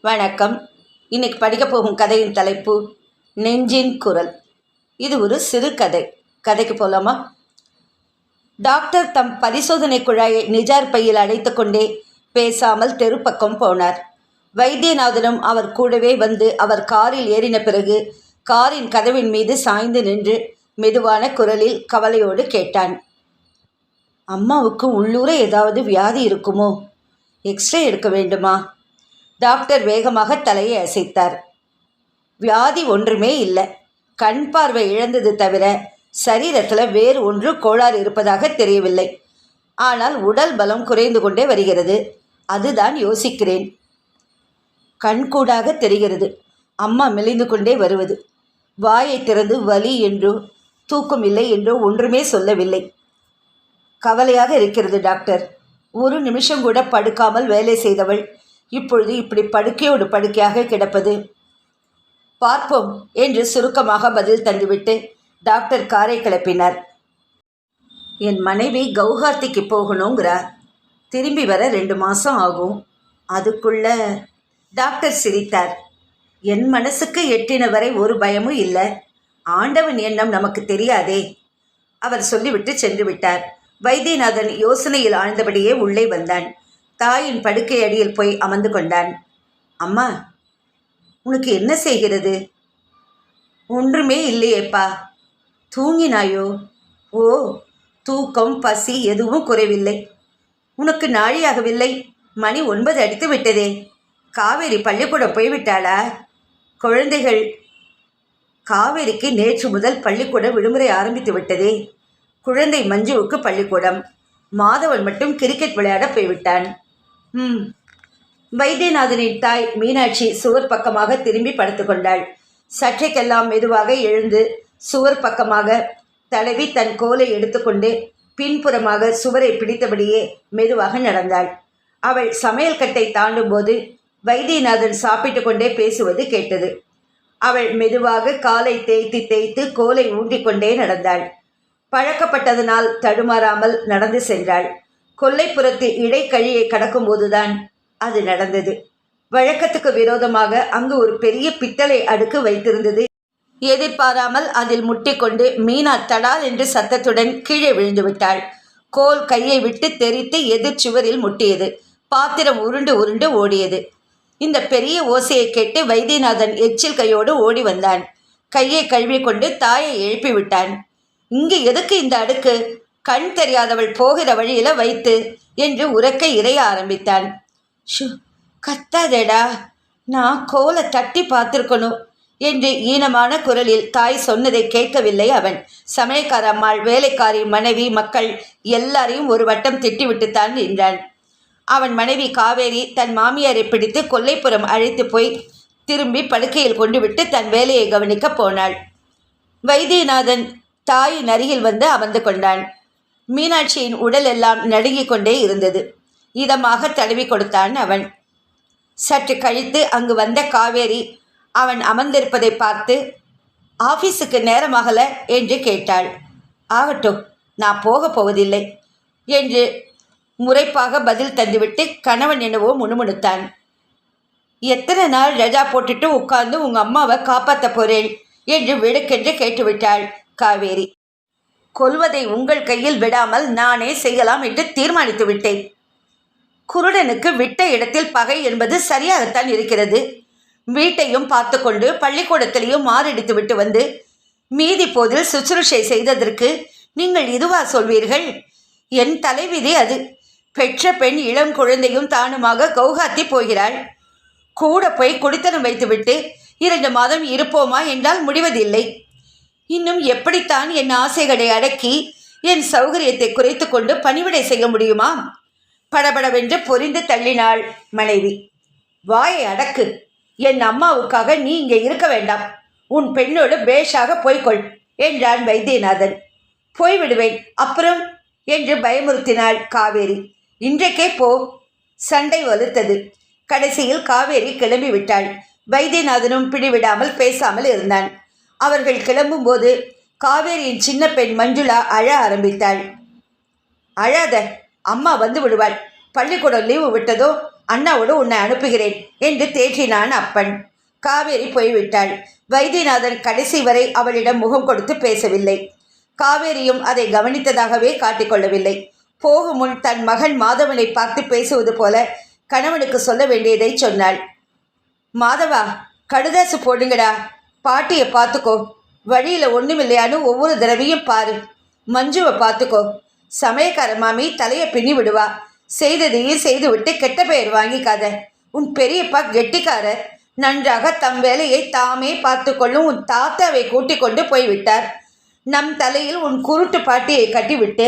வணக்கம். இன்னைக்கு படிக்க போகும் கதையின் தலைப்பு நெஞ்சின் குரல். இது ஒரு சிறுகதை கதைக்கு போலாமா? டாக்டர் தம் பரிசோதனை குழாயை நிஜார் பையில் அடைத்து கொண்டே பேசாமல் தெருப்பக்கம் போனார். வைத்தியநாதனும் அவர் கூடவே வந்து அவர் காரில் ஏறின பிறகு காரின் கதவின் மீது சாய்ந்து நின்று மெதுவான குரலில் கவலையோடு கேட்டான். அம்மாவுக்கு உள்ளூர ஏதாவது வியாதி இருக்குமோ? எக்ஸ்ரே எடுக்க வேண்டுமா? டாக்டர் வேகமாக தலையை அசைத்தார். வியாதி ஒன்றுமே இல்லை. கண் பார்வை இழந்தது தவிர சரீரத்தில் வேறு ஒன்று கோளாறு இருப்பதாக தெரியவில்லை. ஆனால் உடல் பலம் குறைந்து கொண்டே வருகிறது. அதுதான் யோசிக்கிறேன். கண்கூடாக தெரிகிறது. அம்மா மெலிந்து கொண்டே வருவது. வாயை திறந்து வலி என்றோ தூக்கம் இல்லை என்றோ ஒன்றுமே சொல்லவில்லை. கவலையாக இருக்கிறது டாக்டர். ஒரு நிமிஷம் கூட படுக்காமல் வேலை செய்தவள் இப்பொழுது இப்படி படுக்கையோடு படுக்கையாக கிடப்பது? பார்ப்போம் என்று சுருக்கமாக பதில் தந்துவிட்டு டாக்டர் காரை கிளப்பினார். என் மனைவி கவுஹாத்திக்கு போகணுங்கிறார். திரும்பி வர ரெண்டு மாதம் ஆகும். அதுக்குள்ள டாக்டர் சிரித்தார். என் மனசுக்கு எட்டின வரை ஒரு பயமும் இல்லை. ஆண்டவன் எண்ணம் நமக்கு தெரியாதே. அவர் சொல்லிவிட்டு சென்று விட்டார். வைத்தியநாதன் யோசனையில் ஆழ்ந்தபடியே உள்ளே வந்தான். தாயின் படுக்கை அடியில் போய் அமர்ந்து கொண்டான். அம்மா உனக்கு என்ன செய்கிறது? ஒன்றுமே இல்லையேப்பா. தூங்கினாயோ? ஓ தூக்கம் பசி எதுவும் குறைவில்லை. உனக்கு நாழியாகவில்லை. மணி ஒன்பது அடித்து விட்டதே. காவேரி பள்ளிக்கூடம் போய்விட்டாளா? குழந்தைகள் காவேரிக்கு நேற்று முதல் பள்ளிக்கூடம் விடுமுறை ஆரம்பித்து விட்டதே. குழந்தை மஞ்சுவுக்கு பள்ளிக்கூடம். மாதவன் மட்டும் கிரிக்கெட் விளையாட போய்விட்டான். ம். வைத்தியநாதனின் தாய் மீனாட்சி சுவர் பக்கமாக திரும்பி படுத்துக்கொண்டாள். சற்றைக்கெல்லாம் மெதுவாக எழுந்து சுவர் பக்கமாக தடவி தன் கோலை எடுத்துக்கொண்டு பின்புறமாக சுவரை பிடித்தபடியே மெதுவாக நடந்தாள். அவள் சமையல் கட்டை தாண்டும் போது வைத்தியநாதன் சாப்பிட்டு கொண்டே பேசுவது கேட்டது. அவள் மெதுவாக காலை தேய்த்து தேய்த்து கோலை ஊண்டிக்கொண்டே நடந்தாள். பழக்கப்பட்டதனால் தடுமாறாமல் நடந்து சென்றாள். கொல்லைப்புறத்து இடைக்கழியை கடக்கும்போதுதான் அது நடந்தது. வழக்கத்துக்கு விரோதமாக அங்கு ஒரு பெரிய பித்தளை அடுக்கு வைத்திருந்தது. எதிர்பாராமல் அதில் முட்டிக்கொண்டு மீனா தடால் என்று சத்தத்துடன் கீழே விழுந்து விட்டாள் கோல் கையை விட்டு தெரித்து எதிர் சுவரில் முட்டியது. பாத்திரம் உருண்டு உருண்டு ஓடியது. இந்த பெரிய ஓசையை கேட்டு வைத்தியநாதன் எச்சில் கையோடு ஓடி வந்தான். கையை கழுவி கொண்டு தாயை எழுப்பி விட்டான் இங்கு எதுக்கு இந்த அடுக்கு? கண் தெரியாதவள் போகிற வழியில வைத்து என்று உறக்க இறைய ஆரம்பித்தான் ஷு கத்தாதேடா நான் கோலை தட்டி பார்த்துருக்கணும் என்று ஈனமான குரலில் தாய் சொன்னதை கேட்கவில்லை அவன். சமயக்கார அம்மாள் வேலைக்காரி மனைவி மக்கள் எல்லாரையும் ஒரு வட்டம் திட்டிவிட்டுத்தான் நின்றான் அவன் மனைவி காவேரி தன் மாமியாரை பிடித்து கொல்லைப்புறம் அழைத்து போய் திரும்பி படுக்கையில் கொண்டு விட்டு தன் வேலையை கவனிக்கப் போனாள். வைத்தியநாதன் தாயின் அருகில் வந்து அமர்ந்து கொண்டான். மீனாட்சியின் உடல் எல்லாம் நடுங்கிக் கொண்டே இருந்தது. இதமாக தழுவி கொடுத்தான் அவன். சற்று கழித்து அங்கு வந்த காவேரி அவன் அமர்ந்திருப்பதை பார்த்து ஆஃபீஸுக்கு நேரமாகல என்று கேட்டாள். ஆகட்டும் நான் போகப் போவதில்லை என்று முறைப்பாக பதில் தந்துவிட்டு கணவன் என்னவோ முணுமுணுத்தான். எத்தனை நாள் ரஜா போட்டுட்டு உட்கார்ந்து உங்கள் அம்மாவை காப்பாற்ற போறேன் என்று விடுக்கென்று கேட்டுவிட்டாள் காவேரி. கொல்வதை உங்கள் கையில் விடாமல் நானே செய்யலாம் என்று தீர்மானித்து விட்டேன். குருடனுக்கு விட்ட இடத்தில் பகை என்பது சரியாகத்தான் இருக்கிறது. வீட்டையும் பார்த்து கொண்டு பள்ளிக்கூடத்திலையும் மாரடித்து விட்டு வந்து மீதி போதில் சுசுருஷை செய்ததற்கு நீங்கள் இதுவா சொல்வீர்கள்? என் தலைவிதி அது. பெற்ற பெண் இளம் குழந்தையும் தானுமாக கௌகாத்தி போகிறாள். கூட போய் குடித்தனம் வைத்துவிட்டு இரண்டு மாதம் இருப்போமா? என்றால் முடிவதில்லை. இன்னும் எப்படித்தான் என் ஆசைகளை அடக்கி என் சௌகரியத்தை குறைத்து கொண்டு பணிவிடை செய்ய முடியுமா? படபடவென்று பொரிந்து தள்ளினாள் மனைவி. வாயை அடக்கு. என் அம்மாவுக்காக நீ இங்கே இருக்க வேண்டாம். உன் பெண்ணோடு பேஷாக போய்க்கொள் என்றான் வைத்தியநாதன். போய்விடுவேன். அப்புறம்? என்று பயமுறுத்தினாள் காவேரி. இன்றைக்கே போ. சண்டை வலுத்தது. கடைசியில் காவேரி கிளம்பி விட்டாள் வைத்தியநாதனும் பிடிவிடாமல் பேசாமல் இருந்தான். அவர்கள் கிளம்பும்போது காவேரியின் சின்ன பெண் மஞ்சுளா அழ ஆரம்பித்தாள். அழாத அம்மா வந்து விடுவாள். பள்ளிக்கூடம் லீவு விட்டதோ அண்ணாவோடு உன்னை அனுப்புகிறேன் என்று தேற்றினான் அப்பன். காவேரி போய்விட்டாள். வைத்தியநாதன் கடைசி வரை அவளிடம் முகம் கொடுத்து பேசவில்லை. காவேரியும் அதை கவனித்ததாகவே காட்டிக்கொள்ளவில்லை போகும் முன் தன் மகன் மாதவனை பார்த்து பேசுவது போல கணவனுக்கு சொல்ல வேண்டியதை சொன்னாள். மாதவா கடுதாசு போடுங்கடா. பாட்டியை பார்த்துக்கோ வழியில் ஒன்றுமில்லையான்னு ஒவ்வொரு தடவையும் பாரு. மஞ்சுவை பார்த்துக்கோ சமயக்கார மாமி தலையை பின்னி விடுவா. செய்ததையும் செய்துவிட்டு கெட்ட பெயர் வாங்கிக்காத. உன் பெரியப்பா கெட்டிக்காரர் நன்றாக தம் வேலையை தாமே பார்த்து கொள்ளும் உன் தாத்தாவை கூட்டிக் கொண்டு போய்விட்டார். நம் தலையில் உன் குருட்டு பாட்டியை கட்டிவிட்டு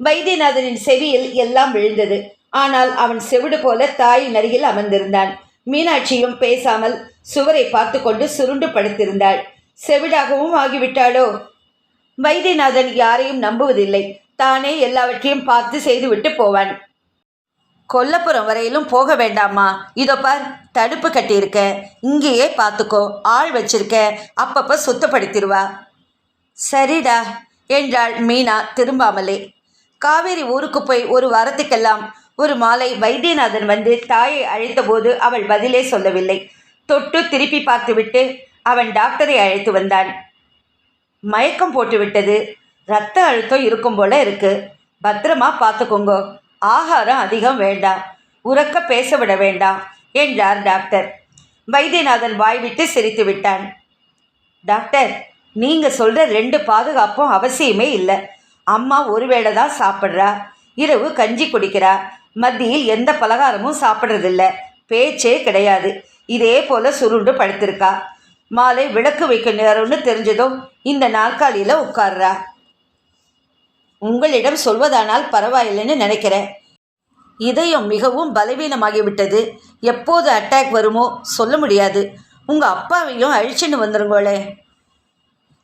வைத்தியநாதனின் செவியில் எல்லாம் விழுந்தது. ஆனால் அவன் செவிடு போல தாயின் அருகில் அமர்ந்திருந்தான். மீனாட்சியும் பேசாமல் சுவரை பார்த்து கொண்டு சுருண்டு படுத்திருந்தாள். செவிடாகவும் ஆகிவிட்டாளோ? வைத்தியநாதன் யாரையும் நம்புவதில்லை. தானே எல்லாவற்றையும் பார்த்து செய்துவிட்டு போவான். கொல்லப்புறம் வரையிலும் போக வேண்டாமா இதோ பார் தடுப்பு கட்டியிருக்க. இங்கேயே பார்த்துக்கோ. ஆள் வச்சிருக்க. அப்பப்போ சுத்தப்படுத்திடுவா சரிடா என்றாள் மீனா திரும்பாமலே. காவேரி ஊருக்கு போய் ஒரு வாரத்துக்கெல்லாம் ஒரு மாலை வைத்தியநாதன் வந்து தாயை அழைத்தபோது அவள் பதிலே சொல்லவில்லை. தொட்டு திருப்பி பார்த்துவிட்டு அவன் டாக்டரை அழைத்து வந்தான். மயக்கம் போட்டுவிட்டது. ரத்த அழுத்தம் இருக்கும் போல இருக்கு. பத்திரமா பார்த்துக்கோங்க. ஆகாரம் அதிகம் வேண்டாம். உறக்க பேச விட வேண்டாம் என்றார் டாக்டர். வைத்தியநாதன் வாய்விட்டு சிரித்து விட்டான். டாக்டர் நீங்கள் சொல்கிற ரெண்டு பாதுகாப்பும் அவசியமே இல்லை. அம்மா ஒரு வேளை தான் சாப்பிட்றா. இரவு கஞ்சி குடிக்கிறா. மத்தியில் எந்த பலகாரமும் சாப்பிட்றதில்ல. பேச்சே கிடையாது. இதே போல் சுருண்டு படுத்திருக்கா. மாலை விளக்கு வைக்க நேரம்னு தெரிஞ்சதும் இந்த நாற்காலியில் உட்கார்றா. உங்களிடம் சொல்வதானால் பரவாயில்லைன்னு நினைக்கிறேன். இதயம் மிகவும் பலவீனமாகிவிட்டது. எப்போது அட்டாக் வருமோ சொல்ல முடியாது. உங்கள் அப்பாவையும் அழிச்சுன்னு வந்துருங்களே.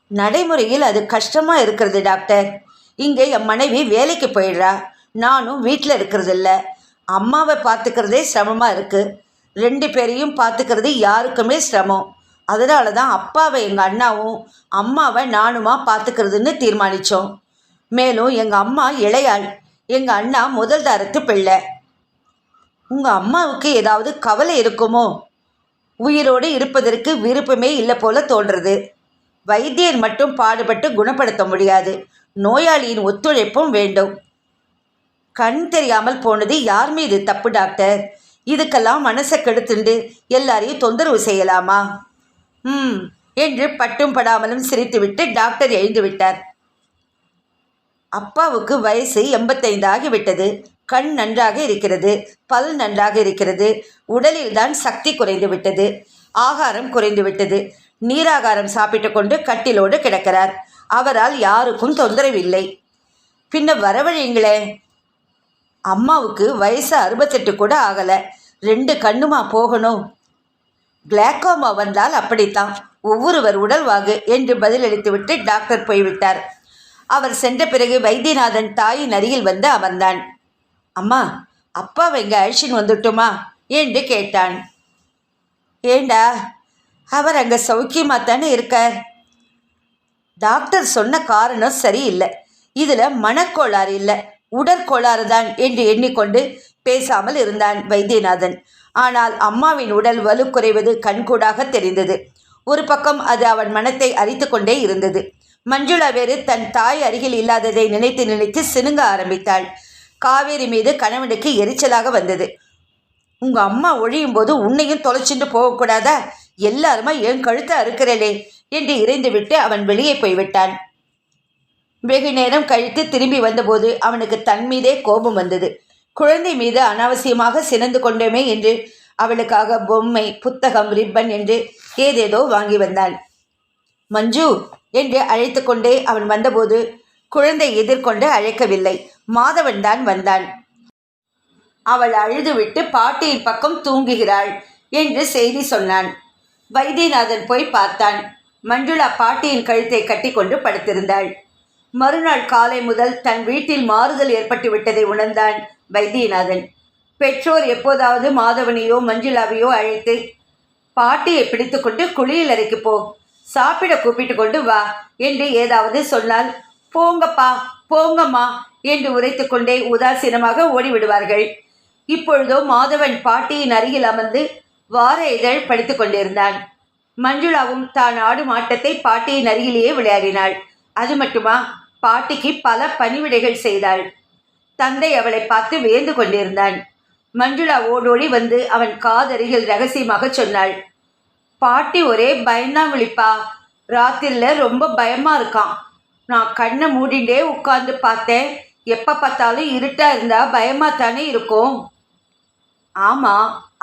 நடைமுறையில் அது கஷ்டமாக இருக்கிறது டாக்டர். இங்கே என் மனைவி வேலைக்கு போயிடுறா. நானும் வீட்டில் இருக்கிறதில்ல. அம்மாவை பார்த்துக்கிறதே சிரமமாக இருக்குது ரெண்டு பேரையும் பார்த்துக்கிறது யாருக்குமே சிரமம். அதனால தான் அப்பாவை எங்கள் அண்ணாவும் அம்மாவை நானுமா பார்த்துக்கிறதுன்னு தீர்மானித்தோம் மேலும் எங்கள் அம்மா இளையாள். எங்கள் அண்ணா முதல் தரத்து பிள்ளை. உங்கள் அம்மாவுக்கு ஏதாவது கவலை இருக்குமோ? உயிரோடு இருப்பதற்கு விருப்பமே இல்லை போல தோன்றது வைத்தியர் மட்டும் பாடுபட்டு குணப்படுத்த முடியாது. நோயாளியின் ஒத்துழைப்பும் வேண்டும். கண் தெரியாமல் போனது யார் மீது? தப்பு டாக்டர். இதுக்கெல்லாம் மனசை கெடுத்துண்டு எல்லாரையும் தொந்தரவு செய்யலாமா? ம் என்று பட்டும் படாமலும் சிரித்துவிட்டு டாக்டர் எழுந்து விட்டார். அப்பாவுக்கு வயசு எண்பத்தைந்து ஆகிவிட்டது கண் நன்றாக இருக்கிறது பல் நன்றாக இருக்கிறது. உடலில்தான் சக்தி குறைந்து விட்டது. ஆகாரம் குறைந்து விட்டது. நீராகாரம் சாப்பிட்டு கொண்டு கட்டிலோடு கிடக்கிறார். அவரால் யாருக்கும் தொந்தரவில்லை. பின்ன வரவழைங்களே அம்மாவுக்கு வயசு அறுபத்தெட்டு கூட ஆகலை. ரெண்டு கண்ணுமா போகணும். கிளாக்கோமா வந்தால் அப்படித்தான். ஒவ்வொருவர் உடல்வாகு என்று பதிலளித்துவிட்டு டாக்டர் போய்விட்டார். அவர் சென்ற பிறகு வைத்தியநாதன் தாயின் அருகில் வந்து அமர்ந்தான். அம்மா அப்பாவை இங்கே அழிச்சின்னு வந்துட்டுமா? என்று கேட்டான். ஏண்டா அவர் அங்கே சௌக்கியமாக தானே இருக்கார்? டாக்டர் சொன்ன காரணம் சரியில்லை. இதில் மனக்கோளாறு இல்லை. உடற்கோளாறுதான் என்று எண்ணிக்கொண்டு பேசாமல் இருந்தான் வைத்தியநாதன். ஆனால் அம்மாவின் உடல் வலு குறைவது கண்கூடாக தெரிந்தது. ஒரு பக்கம் அது அவன் மனத்தை அரித்து கொண்டே இருந்தது. மஞ்சுளா வேறு தன் தாய் அருகில் இல்லாததை நினைத்து நினைத்து சினுங்க ஆரம்பித்தாள். காவேரி மீது கணவனுக்கு எரிச்சலாக வந்தது. உங்க அம்மா ஒழியும் போது உன்னையும் தொலைச்சிட்டு போகக்கூடாதா? எல்லாருமா என் கழுத்தை அறுக்கிறேளே என்று இறைந்துவிட்டு அவன் வெளியே போய்விட்டான். வெகு நேரம் கழித்து திரும்பி வந்தபோது அவனுக்கு தன் மீதே கோபம் வந்தது. குழந்தை மீது அனாவசியமாக சினந்து கொண்டோமே என்று அவளுக்காக பொம்மை புத்தகம் ரிப்பன் என்று ஏதேதோ வாங்கி வந்தான். மஞ்சு என்று அழைத்து கொண்டே அவன் வந்தபோது குழந்தை எதிர்கொண்டு அழைக்கவில்லை. மாதவன் தான் வந்தான். அவள் அழுதுவிட்டு பாட்டியின் பக்கம் தூங்குகிறாள் என்று செய்தி சொன்னான். வைத்தியநாதன் போய் பார்த்தான். மஞ்சுளா பாட்டியின் கழுத்தை கட்டிக்கொண்டு படுத்திருந்தாள். மறுநாள் காலை முதல் தன் வீட்டில் மாறுதல் ஏற்பட்டு விட்டதை உணர்ந்தான் வைத்தியநாதன். பெற்றோர் எப்போதாவது மாதவனையோ மஞ்சுளாவையோ அழைத்து பாட்டியை பிடித்துக்கொண்டு குளியல் அறைக்கு போ. சாப்பிட கூப்பிட்டு கொண்டு வா என்று ஏதாவது சொன்னால் போங்கப்பா போங்கம்மா என்று உரைத்து கொண்டே உதாசீனமாக ஓடிவிடுவார்கள். இப்பொழுதோ மாதவன் பாட்டியின் அருகில் அமர்ந்து வார இதழ் படித்துக் கொண்டிருந்தான். மஞ்சுளாவும் தான் ஆடும் ஆட்டத்தை பாட்டியின் அருகிலேயே விளையாடினாள். அது மட்டுமா? பாட்டிக்கு பல பணிவிடைகள் செய்தாள். தந்தை அவளை பார்த்து வேந்து கொண்டிருந்தான். மஞ்சுளா ஓடோடி வந்து அவன் காதருகில் ரகசியமாக சொன்னாள். பாட்டி ஒரே பயந்தான் விழிப்பா ராத்திரில ரொம்ப பயமா இருக்கான் நான் கண்ணை மூடிண்டே உட்கார்ந்து பார்த்தேன். எப்போ பார்த்தாலும் இருட்டா இருந்தா பயமா தானே இருக்கும் ஆமா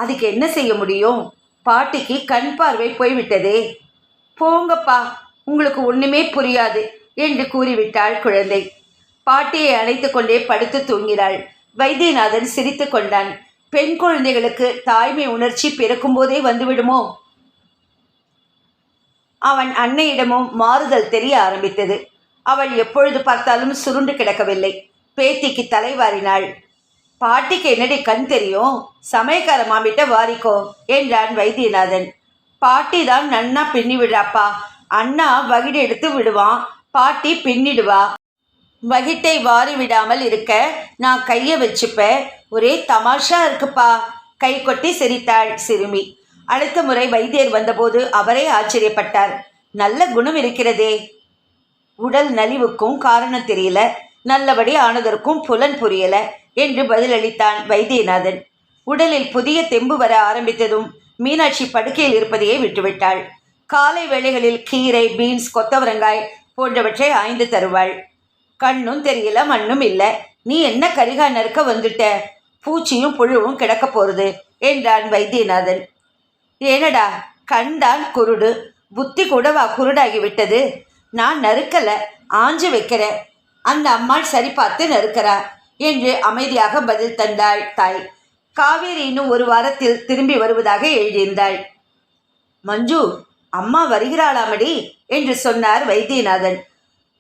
அதுக்கு என்ன செய்ய முடியும்? பாட்டிக்கு கண் பார்வை போய்விட்டதே. போங்கப்பா உங்களுக்கு ஒண்ணுமே புரியாது. என்று கூறிவிட்டாள் குழந்தை. பாட்டியை அணைத்து கொண்டே படுத்து தூங்கினாள். வைத்தியநாதன் சிரித்து கொண்டான். பெண் குழந்தைகளுக்கு தாய்மை உணர்ச்சி பிறக்கும்போதே வந்துவிடுமோ? அவன் அன்னையிடமும் மாறுதல் தெரிய ஆரம்பித்தது. அவள் எப்பொழுது பார்த்தாலும் சுருண்டு கிடக்கவில்லை. பேத்திக்கு தலைவாரினாள் பாட்டிக்கு என்னடி கண் தெரியும்? சமயக்கார மாமிட்ட வாரிக்கோ என்றான் வைத்தியநாதன். பாட்டி தான் நன்னா பின்னி விடாப்பா அண்ணா வகிடு எடுத்து விடுவான். பாட்டி பின்னிடுவா. வகிட்டை வாரி விடாமல் இருக்க நான் கையை வச்சுப்பேன். ஒரே தமாஷா இருக்குப்பா. கை கொட்டி சிரித்தாள் சிறுமி. அடுத்த முறை வைத்தியர் வந்தபோது அவரே ஆச்சரியப்பட்டார். நல்ல குணம் இருக்கிறதே. உடல் நலிவுக்கும் காரணம் தெரியல. நல்லபடி ஆனதற்கும் புலன் புரியல என்று பதிலளித்தான் வைத்தியநாதன். உடலில் புதிய தெம்பு வர ஆரம்பித்ததும் மீனாட்சி படுக்கையில் இருப்பதையே விட்டுவிட்டாள். காலை வேளைகளில் கீரை பீன்ஸ் கொத்தவரங்காய் போன்றவற்றை ஆய்ந்து தருவாள். கண்ணும் தெரியல மண்ணும் இல்லை. நீ என்ன கரிகா நறுக்க வந்துட்ட? பூச்சியும் புழுவும் கிடக்க போறது என்றான் வைத்தியநாதன். ஏனடா கண்தான் குருடு. புத்தி கூடவா குருடாகி விட்டது. நான் நறுக்கல ஆஞ்சு வைக்கிறேன் அந்த அம்மாள் சரி பார்த்து நறுக்கிறா என்று அமைதியாக பதில் தந்தாள் தாய். காவேரி இன்னும் ஒரு வாரத்தில் திரும்பி வருவதாக எழுதியிருந்தாள். மஞ்சு அம்மா வருகிறாளாமடி என்று சொன்னார் வைத்தியநாதன்.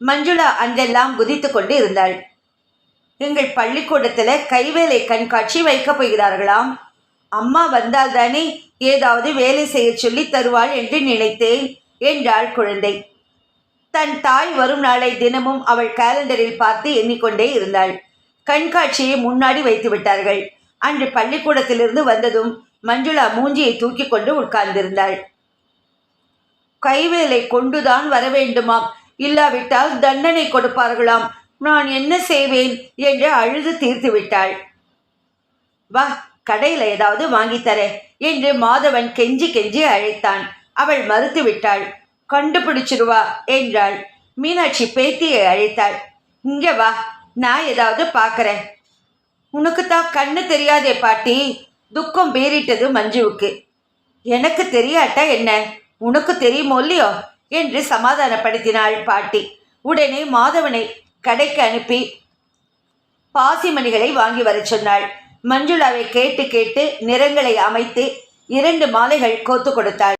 மஞ்சுளா அன்றெல்லாம் குதித்து கொண்டு இருந்தாள் எங்கள் பள்ளிக்கூடத்தில் கைவேலை கண்காட்சி வைக்கப் போகிறார்களாம். அம்மா வந்தால்தானே ஏதாவது வேலை செய்ய சொல்லி தருவாள் என்று நினைத்தேன் என்றாள் குழந்தை. தன் தாய் வரும் நாளை தினமும் அவள் கேலண்டரில் பார்த்து எண்ணிக்கொண்டே இருந்தாள். கண்காட்சியை முன்னாடி வைத்து விட்டார்கள். அன்று பள்ளிக்கூடத்திலிருந்து வந்ததும் மஞ்சுளா மூஞ்சியை தூக்கி கொண்டு உட்கார்ந்திருந்தாள். கைவேலை கொண்டுதான் வர வேண்டுமாம் இல்லாவிட்டால் தண்டனை கொடுப்பார்களாம். நான் என்ன செய்வேன்? என்று அழுது தீர்த்து விட்டாள் வா கடையில் ஏதாவது வாங்கித் தரேன் என்று மாதவன் கெஞ்சி கெஞ்சி அழைத்தான். அவள் மறுத்து விட்டாள் கண்டுபிடிச்சிருவா என்றாள். மீனாட்சி பேத்தியை அழைத்தாள். இங்க வா நான் ஏதாவது பார்க்குறேன் உனக்கு தான் கண்ணு தெரியாதே பாட்டி. துக்கம் பேரிட்டது மஞ்சுவுக்கு. எனக்கு தெரியாட்டா என்ன? உனக்கு தெரியுமோ இல்லையோ? என்று சமாதானப்படுத்தினாள் பாட்டி. உடனே மாதவனை கடைக்கு அனுப்பி பாசிமணிகளை வாங்கி வரச் சொன்னாள். மஞ்சுளாவை கேட்டு கேட்டு நிறங்களை அமைத்து இரண்டு மாலைகள் கோத்து கொடுத்தாள்.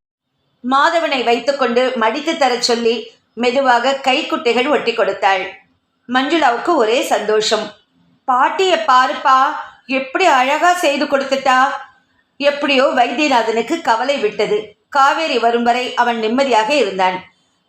மாதவனை வைத்துக்கொண்டு மடித்து தரச் சொல்லி மெதுவாக கைக்குட்டைகள் ஒட்டி கொடுத்தாள். மஞ்சுளாவுக்கு ஒரே சந்தோஷம். பாட்டியை பாருப்பா எப்படி அழகா செய்து கொடுத்துட்டா? எப்படியோ வைத்தியநாதனுக்கு கவலை விட்டது. காவேரி வரும் வரை அவன் நிம்மதியாக இருந்தான்.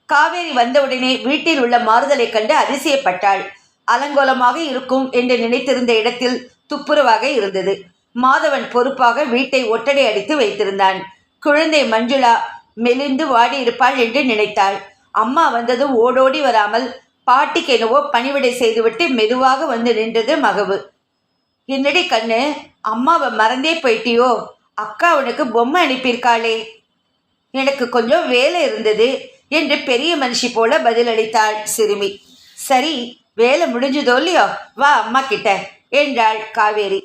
காவேரி வந்தவுடனே வீட்டில் உள்ள மாறுதலை கண்டு அதிசயப்பட்டாள். அலங்கோலமாக இருக்கும் என்று நினைத்திருந்த இடத்தில் துப்புரவாக இருந்தது. மாதவன் பொறுப்பாக வீட்டை ஒட்டடை அடித்து வைத்திருந்தான். குழந்தை மஞ்சுளா மெலிந்து வாடி இருப்பாள் என்று நினைத்தாள். அம்மா வந்ததும் ஓடோடி வராமல் பாட்டிக்கு என்னவோ பணிவிடை செய்துவிட்டு மெதுவாக வந்து நின்றது மகவு. என்னடி கண்ணு அம்மாவை மறந்தே போயிட்டியோ? அக்கா உனக்கு பொம்மை அனுப்பியிருக்காளே. எனக்கு கொஞ்சம் வேலை இருந்தது என்று பெரிய மனுஷி போல பதிலளித்தாள் சிறுமி. சரி வேலை முடிஞ்சதோ இல்லையோ? வா அம்மா கிட்ட என்றாள் காவேரி.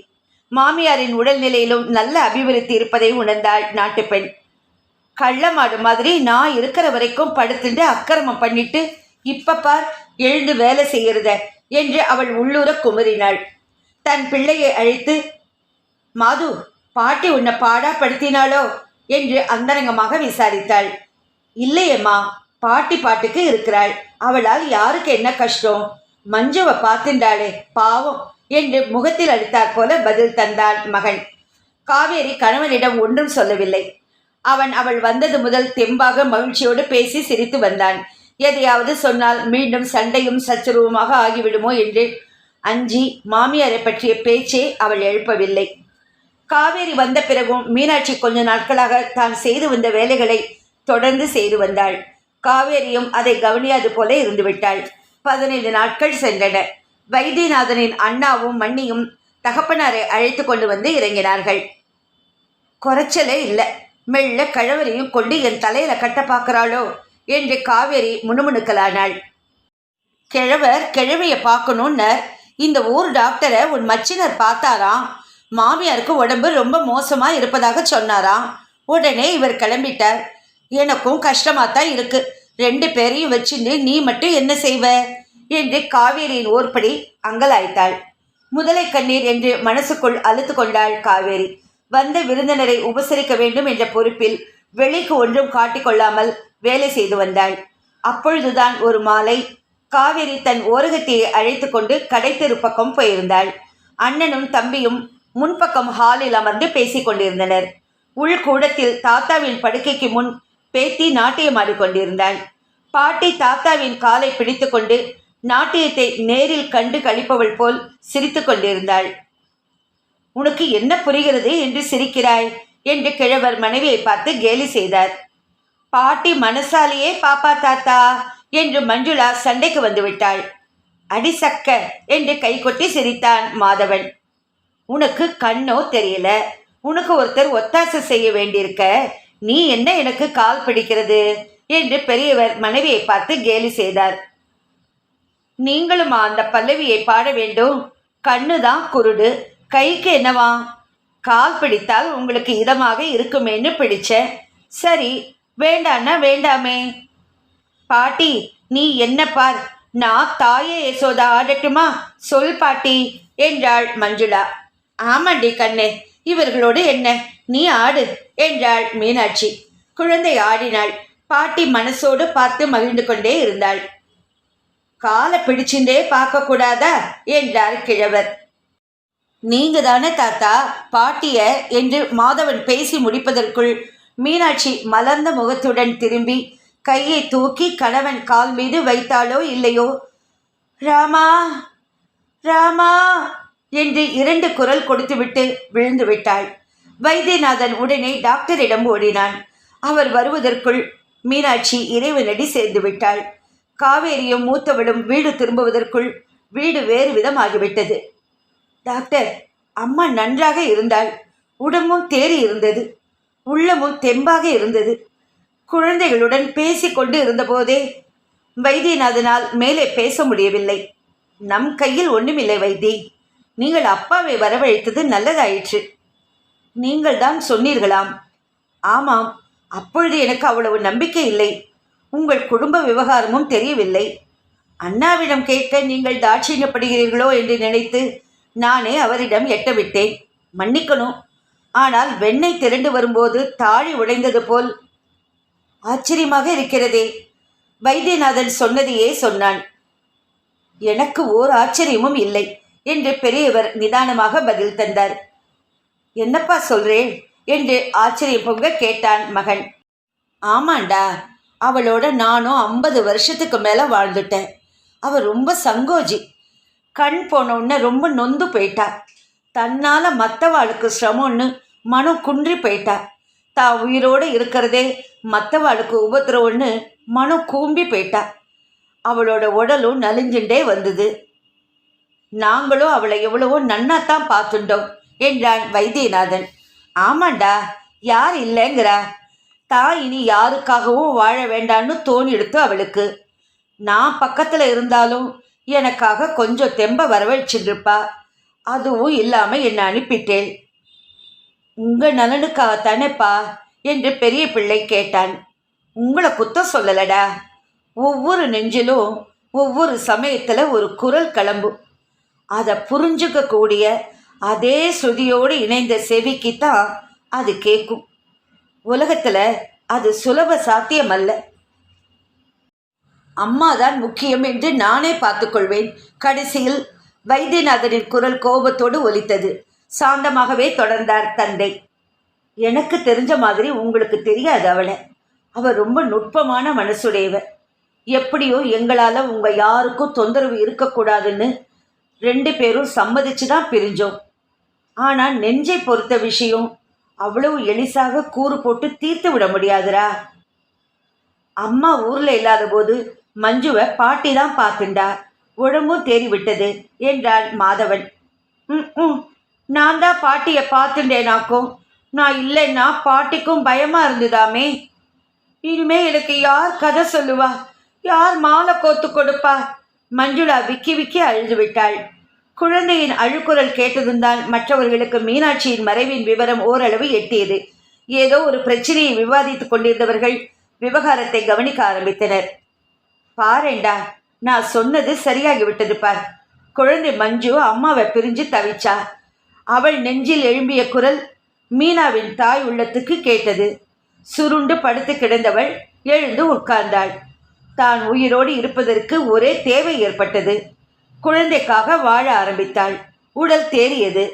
மாமியாரின் உடல்நிலையிலும் நல்ல அபிவிருத்தி இருப்பதை உணர்ந்தாள் நாட்டு பெண் கள்ளமாடு மாதிரி நான் இருக்கிற வரைக்கும் படுத்துட்டு அக்கிரமம் பண்ணிட்டு இப்ப பார் எழுந்து வேலை செய்யறத என்று அவள் உள்ளூர குமுறினாள். தன் பிள்ளையை அழைத்து மாது பாட்டி உன்னை பாடா படுத்தினாளோ? என்று அந்தரங்கமாக விசாரித்தாள். இல்லையம்மா பாட்டி பாட்டுக்கு இருக்கிறாள். அவளால் யாருக்கு என்ன கஷ்டம்? மஞ்சுவை பார்த்துண்டாளே பாவம் என்று முகத்தில் அடித்தாற் போல பதில் தந்தாள் மகன். காவேரி கணவனிடம் ஒன்றும் சொல்லவில்லை. அவன் அவள் வந்தது முதல் தெம்பாக மகிழ்ச்சியோடு பேசி சிரித்து வந்தான். எதையாவது சொன்னால் மீண்டும் சண்டையும் சச்சரவுமாக ஆகிவிடுமோ என்று அஞ்சி மாமியாரை பற்றிய பேச்சே அவள் எழுப்பவில்லை. காவேரி வந்த பிறகும் மீனாட்சி கொஞ்ச நாட்களாக தான் செய்து வந்த வேலைகளை தொடர்ந்து செய்து வந்தாள். காவேரியும் அதை கவனியாது போல இருந்துவிட்டாள் பதினைந்து நாட்கள் சென்றன. வைத்தியநாதனின் அண்ணாவும் மண்ணியும் தகப்பனாரை அழைத்து கொண்டு வந்து இறங்கினார்கள். குறைச்சலே இல்லை. மெல்ல கழவரையும் கொண்டு என் தலையில கட்ட பார்க்கறாளோ என்று காவேரி முணுமுணுக்கலானாள். கிழவர் கிழவியை பார்க்கணுன்னர். இந்த ஊர் டாக்டரை உன் மச்சினர் பார்த்தாராம். மாமியாருக்கு உடம்பு ரொம்ப மோசமாக இருப்பதாக சொன்னாராம் உடனே இவர் கிளம்பிட்டார். எனக்கும் கஷ்டமாக தான் இருக்கு. ரெண்டு பேரையும் வச்சுட்டு நீ மட்டும் என்ன செய்வ? என்று காவேரியின் ஓர்படி அங்கலாய்த்தாள். முதலை கண்ணீர் என்று மனசுக்குள் அழுத்து கொண்டாள் காவேரி. வந்த விருந்தினரை உபசரிக்க வேண்டும் என்ற பொறுப்பில் வெளிக்கு ஒன்றும் காட்டிக்கொள்ளாமல் வேலை செய்து வந்தாள். அப்பொழுதுதான் ஒரு மாலை காவேரி தன் ஓரகத்தையை அழைத்து கொண்டு கடைத்தெரு பக்கம் போயிருந்தாள். அண்ணனும் தம்பியும் முன்பக்கம் ஹாலில் அமர்ந்து பேசிக் கொண்டிருந்தனர். உள்கூடத்தில் தாத்தாவின் படுக்கைக்கு முன் பேத்தி நாட்டியம் ஆடிக்கொண்டிருந்தாள். பாட்டி தாத்தாவின் காலை பிடித்துக்கொண்டு நாட்டியத்தை நேரில் கண்டு கழிப்பவள் போல் சிரித்து கொண்டிருந்தாள். உனக்கு என்ன புரிகிறது என்று சிரிக்கிறாய்? என்று கிழவர் மனைவியை பார்த்து கேலி செய்தார். பாட்டி மனசாலேயே பாப்பா தாத்தா என்று மஞ்சுளா சண்டைக்கு வந்துவிட்டாள். அடிசக்க அடி என்று கைகொட்டி சிரித்தான் மாதவன். உனக்கு கண்ணோ தெரியல. உனக்கு ஒருத்தர் ஒத்தாசை செய்ய வேண்டியிருக்க. நீ என்ன எனக்கு கால் பிடிக்கிறது? என்று பெரியவர் மனைவியை பார்த்து கேலி செய்தார். நீங்களுமா அந்த பல்லவியை பாட வேண்டும்? கண்ணு தான் குருடு. கைக்கு என்னவா? கால் பிடித்தால் உங்களுக்கு இதமாக இருக்குமேன்னு பிடிச்சேன். சரி வேண்டான்னா வேண்டாமே. பாட்டி நீ என்ன பார்? நான் தாயே யசோதா ஆடட்டுமா? சொல் பாட்டி என்றாள் மஞ்சுளா. ஆமாண்டி கண்ணே இவர்களோடு என்ன? நீ ஆடு என்றாள் மீனாட்சி. குழந்தை ஆடினாள். பாட்டி மனசோடு பார்த்து மகிழ்ந்து கொண்டே இருந்தாள். காலை பிடிச்சுட்டே பார்க்க கூடாதா என்றார் கிழவர். நீங்க தானே தாத்தா பாட்டிய என்று மாதவன் பேசி முடிப்பதற்குள் மீனாட்சி மலர்ந்த முகத்துடன் திரும்பி கையை தூக்கி கணவன் கால் மீது வைத்தாளோ இல்லையோ? ராமா ராமா என்று இரண்டு குரல் கொடுத்துவிட்டு விழுந்து விட்டாள் வைத்தியநாதன் உடனே டாக்டரிடம் ஓடினான். அவர் வருவதற்குள் மீனாட்சி இறைவனடி சேர்ந்து விட்டாள். காவேரியும் மூத்தவளும் வீடு திரும்புவதற்குள் வீடு வேறு விதமாகிவிட்டது. டாக்டர் அம்மா நன்றாக இருந்தாள். உடம்பும் தேறி இருந்தது. உள்ளமும் தெம்பாக இருந்தது. குழந்தைகளுடன் பேசிக்கொண்டு இருந்தபோதே வைத்தியநாதனால் மேலே பேச முடியவில்லை. நம் கையில் ஒன்றுமில்லை வைத்தி நீங்கள் அப்பாவை வரவழைத்தது நல்லதாயிற்று. நீங்கள் தான் சொன்னீர்களாம். ஆமாம் அப்பொழுது எனக்கு அவ்வளவு நம்பிக்கை இல்லை. உங்கள் குடும்ப விவகாரமும் தெரியவில்லை. அண்ணாவிடம் கேட்க நீங்கள் தாட்சியப்படுகிறீர்களோ என்று நினைத்து நானே அவரிடம் எட்டவிட்டேன். மன்னிக்கணும். ஆனால் வெண்ணெய் திரண்டு வரும்போது தாழி உடைந்தது போல் ஆச்சரியமாக இருக்கிறதே. வைத்தியநாதன் சொன்னதையே சொன்னான். எனக்கு ஓர் ஆச்சரியமும் இல்லை. என்று பெரியவர் நிதானமாக பதில் தந்தார். என்னப்பா சொல்றேன் என்று ஆச்சரியம் பொங்க கேட்டான் மகன். ஆமாண்டா அவளோட நானும் ஐம்பது வருஷத்துக்கு மேலே வாழ்ந்துட்டேன். அவள் ரொம்ப சங்கோஜி. கண் போன உடனே ரொம்ப நொந்து போயிட்டா. தன்னால் மற்றவாளுக்கு சிரமம்னு மனம் குன்றி போயிட்டா. தான் உயிரோடு இருக்கிறதே மற்றவாளுக்கு உபத்திரவம்னு மனம் கூம்பி போயிட்டா. அவளோட உடலும் நலிஞ்சுண்டே வந்தது. நாங்களும் அவளை எவ்வளவோ நன்னாத்தான் பார்த்துட்டோம் என்றான் வைத்தியநாதன். ஆமாண்டா யார் இல்லைங்கிறா? தான் இனி யாருக்காகவும் வாழ வேண்டான்னு தோணிடுத்து அவளுக்கு. நான் பக்கத்தில் இருந்தாலும் எனக்காக கொஞ்சம் தெம்ப வரவழைச்சிருப்பா. அதுவும் இல்லாமல் என்னை அனுப்பிட்டேன். உங்கள் நலனுக்காகத்தானேப்பா என்று பெரிய பிள்ளை கேட்டான். உங்களை குத்தம் சொல்லலடா. ஒவ்வொரு நெஞ்சிலும் ஒவ்வொரு சமயத்தில் ஒரு குரல் கிளம்பும். அதை புரிஞ்சுக்கக்கூடிய அதே ஸ்ருதியோடு இணைந்த செவிக்கு தான் அது கேட்கும் உலகத்தில் அது சுலப சாத்தியமல்ல. அம்மா தான் முக்கியம் என்று நானே பார்த்துக்கொள்வேன். கடைசியில் வைத்தியநாதனின் குரல் கோபத்தோடு ஒலித்தது. சாந்தமாகவே தொடர்ந்தார் தந்தை. எனக்கு தெரிஞ்ச மாதிரி உங்களுக்கு தெரியாது அவளை. அவள் ரொம்ப நுட்பமான மனசுடையவர் எப்படியோ எங்களால் உங்கள் யாருக்கும் தொந்தரவு இருக்கக்கூடாதுன்னு ரெண்டு பேரும் சம்மதிச்சு தான் பிரிஞ்சோம். ஆனால் நெஞ்சை பொறுத்த விஷயம் அவ்வளவு எளிசாக கூறு போட்டு தீர்த்து விட முடியாதுடா. அம்மா ஊர்ல இல்லாத போது மஞ்சுவை பாட்டி தான் பார்த்துண்டா. உடம்பும் தேறிவிட்டது என்றாள் மாதவன். ம் ம் நான் தான் பாட்டியை பார்த்துட்டேனாக்கும் நான் இல்லைன்னா பாட்டிக்கும் பயமா இருந்ததாமே. இனிமே எனக்கு யார் கதை சொல்லுவா? யார் மாலை கோத்து கொடுப்பா? மஞ்சுளா விக்கி விக்கி அழுது விட்டாள். குழந்தையின் அழுக்குரல் கேட்டதும் தான் மற்றவர்களுக்கு மீனாட்சியின் மறைவின் விவரம் ஓரளவு எட்டியது. ஏதோ ஒரு பிரச்சனையை விவாதித்துக் கொண்டிருந்தவர்கள் விவகாரத்தை கவனிக்க ஆரம்பித்தனர். பாரேண்டா நான் சொன்னது சரியாகி விட்டது பார். குழந்தை மஞ்சு அம்மாவை பிரிஞ்சு தவிச்சா? அவள் நெஞ்சில் எழும்பிய குரல் மீனாவின் தாய் உள்ளத்துக்கு கேட்டது. சுருண்டு படுத்து கிடந்தவள் எழுந்து உட்கார்ந்தாள். தான் உயிரோடு இருப்பதற்கு ஒரே தேவை ஏற்பட்டது. குழந்தைக்காக வாழ ஆரம்பித்தாள். உடல் தேறியது.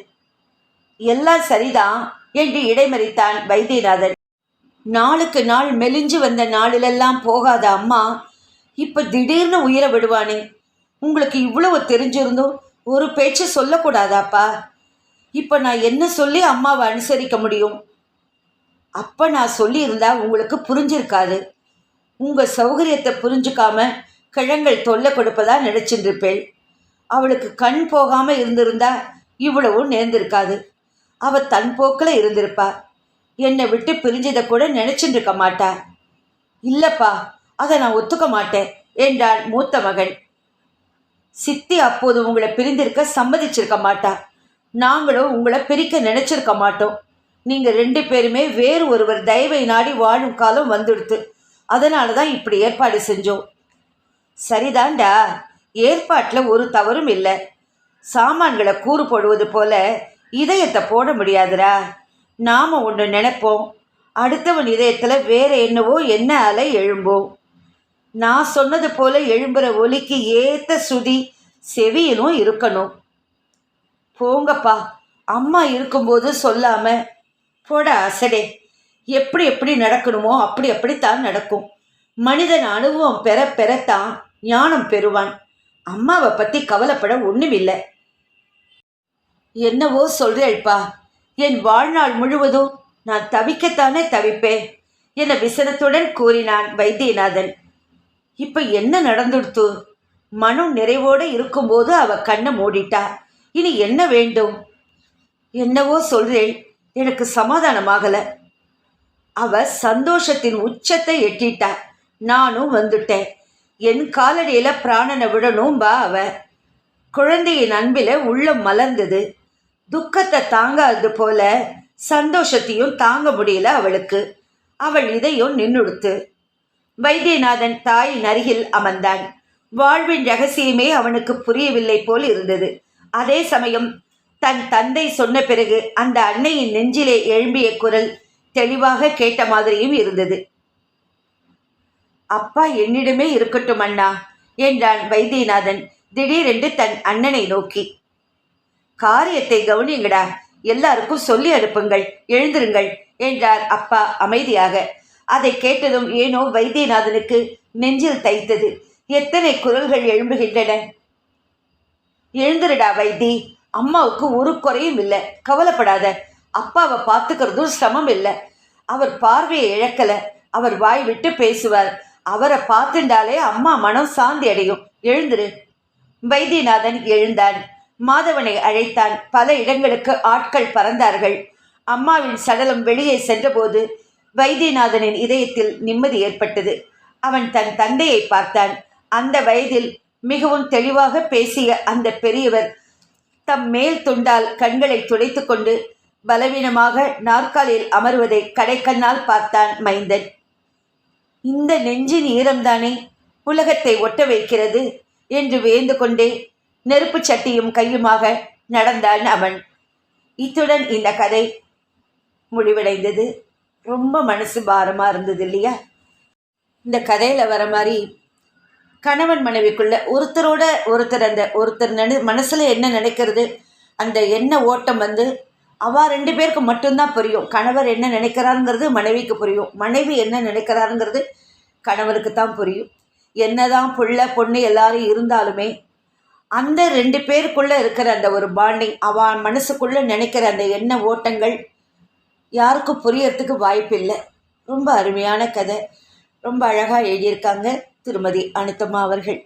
எல்லாம் சரிதான் என்று இடைமறித்தான் வைத்தியநாதன். நாளுக்கு நாள் மெலிஞ்சு வந்த நாளிலெல்லாம் போகாத அம்மா இப்போ திடீர்னு உயிரை விடுவானே. உங்களுக்கு இவ்வளவு தெரிஞ்சிருந்தும் ஒரு பேச்சு சொல்லக்கூடாதாப்பா? இப்போ நான் என்ன சொல்லி அம்மாவை அனுசரிக்க முடியும்? அப்போ நான் சொல்லியிருந்தா உங்களுக்கு புரிஞ்சிருக்காது. உங்கள் சௌகரியத்தை புரிஞ்சுக்காம கிழங்கள் தொல்லை கொடுப்பதா நினைச்சிட்டு அவளுக்கு கண் போகாமல் இருந்திருந்தா இவ்வளவும் நேர்ந்திருக்காது. அவ தன் போக்கில் இருந்திருப்பா. என்னை விட்டு பிரிஞ்சதை கூட நினைச்சிட்டு இருக்க மாட்டா. இல்லப்பா அதை நான் ஒத்துக்க மாட்டேன் என்றாள் மூத்த மகன். சித்தி அப்போது உங்களை பிரிந்திருக்க சம்மதிச்சிருக்க மாட்டா. நாங்களும் உங்களை பிரிக்க நினைச்சிருக்க மாட்டோம். நீங்கள் ரெண்டு பேருமே வேறு ஒருவர் தயவை நாடி வாழும் காலம் வந்துடுத்து. அதனால தான் இப்படி ஏற்பாடு செஞ்சோம். சரிதான்டா ஏற்பாட்டில் ஒரு தவறும் இல்லை. சாமான்களை கூறு போடுவது போல இதயத்தை போட முடியாதுடா. நாம் ஒன்று நினைப்போம். அடுத்தவன் இதயத்தில் வேற என்னவோ என்ன அலை எழும்போம். நான் சொன்னது போல எழும்புற ஒலிக்கு ஏத்த சுதி செவியிலும் இருக்கணும். போங்கப்பா. அம்மா இருக்கும்போது சொல்லாம. போடா அசடே. எப்படி எப்படி நடக்கணுமோ அப்படி அப்படித்தான் நடக்கும். மனிதன் அனுபவம் பெற பெறத்தான் ஞானம் பெறுவான். அம்மாவை பத்தி கவலைப்பட ஒண்ணுமில்லை. என்னவோ சொல்றேள்ப்பா என் வாழ்நாள் முழுவதும் நான் தவிக்கத்தானே தவிப்பேன் என விசனத்துடன் கூறினான் வைத்தியநாதன். இப்ப என்ன நடந்துடுத்து? மனம் நிறைவோடு இருக்கும்போது அவ கண்ணை மூடிட்டா. இனி என்ன வேண்டும்? என்னவோ சொல்றேன் எனக்கு சமாதானமாகலை. அவ சந்தோஷத்தின் உச்சத்தை எட்டிட்டா நானும் வந்துட்டேன். என் காலடியில பிராணனை விடணும் பா அவ குழந்தையின் அன்பில உள்ளம் மலர்ந்தது. துக்கத்தை தாங்காதது போல சந்தோஷத்தையும் தாங்க முடியல அவளுக்கு. அவள் இதையும் நின்னுடுத்து. வைத்தியநாதன் தாயின் அருகில் அமர்ந்தான். வாழ்வின் ரகசியமே அவனுக்கு புரியவில்லை போல் இருந்தது. அதே சமயம் தன் தந்தை சொன்ன பிறகு அந்த அன்னையின் நெஞ்சிலே எழும்பிய குரல் தெளிவாக கேட்ட மாதிரியும் இருந்தது. அப்பா என்னிடமே இருக்கட்டும் அண்ணா என்றான் வைத்தியநாதன் திடீரென்று தன் அண்ணனை நோக்கி. காரியத்தை கவனியுங்கடா எல்லாருக்கும் சொல்லி அனுப்புங்கள் எழுந்திருங்கள் என்றார் அப்பா அமைதியாக. அதை கேட்டதும் ஏனோ வைத்தியநாதனுக்கு நெஞ்சில் தைத்தது. எத்தனை குரல்கள் எழும்புகின்றன? எழுந்துருடா வைத்தி அம்மாவுக்கு ஒரு குறையும் இல்லை கவலைப்படாத அப்பாவை பார்த்துக்கிறதும் சிரமம் இல்லை. அவர் பார்வையை இழக்கல. அவர் வாய் விட்டு பேசுவார். அவரை பார்த்துண்டாலே அம்மா மனம் சாந்தி அடையும். எழுந்துரு. வைத்தியநாதன் எழுந்தான். மாதவனை அழைத்தான். பல இடங்களுக்கு ஆட்கள் பறந்தார்கள். அம்மாவின் சடலம் வெளியே சென்றபோது வைத்தியநாதனின் இதயத்தில் நிம்மதி ஏற்பட்டது. அவன் தன் தந்தையை பார்த்தான். அந்த வயதில் மிகவும் தெளிவாக பேசிய அந்த பெரியவர் தம் மேல் துண்டால் கண்களை துடைத்து கொண்டு பலவீனமாக நாற்காலியில் அமர்வதை கடைக்கண்ணால் பார்த்தான் மைந்தன். இந்த நெஞ்சின் ஈரம்தானே உலகத்தை ஒட்ட வைக்கிறது என்று வேந்து கொண்டே நெருப்பு சட்டியும் கையுமாக நடந்தான் அவன். இத்துடன் இந்த கதை முடிவடைந்தது. ரொம்ப மனசு பாரமாக இருந்தது இல்லையா? இந்த கதையில் வர மாதிரி கணவன் மனைவிக்குள்ள ஒருத்தரோட ஒருத்தர் அந்த ஒருத்தர் நடு மனசில் என்ன நினைக்கிறது அந்த எண்ண ஓட்டம் வந்து அவா ரெண்டு பேருக்கு மட்டும்தான் புரியும். கணவர் என்ன நினைக்கிறாருங்கிறது மனைவிக்கு புரியும். மனைவி என்ன நினைக்கிறாருங்கிறது கணவருக்கு தான் புரியும். என்னதான் புள்ள பொண்ணு எல்லாரும் இருந்தாலுமே அந்த ரெண்டு பேருக்குள்ளே இருக்கிற அந்த ஒரு பாண்டிங் அவன் மனசுக்குள்ளே நினைக்கிற அந்த எண்ண ஓட்டங்கள் யாருக்கும் புரியறதுக்கு வாய்ப்பில்லை. ரொம்ப அருமையான கதை. ரொம்ப அழகாக எழுதியிருக்காங்க திருமதி அனிதம்மா அவர்கள்.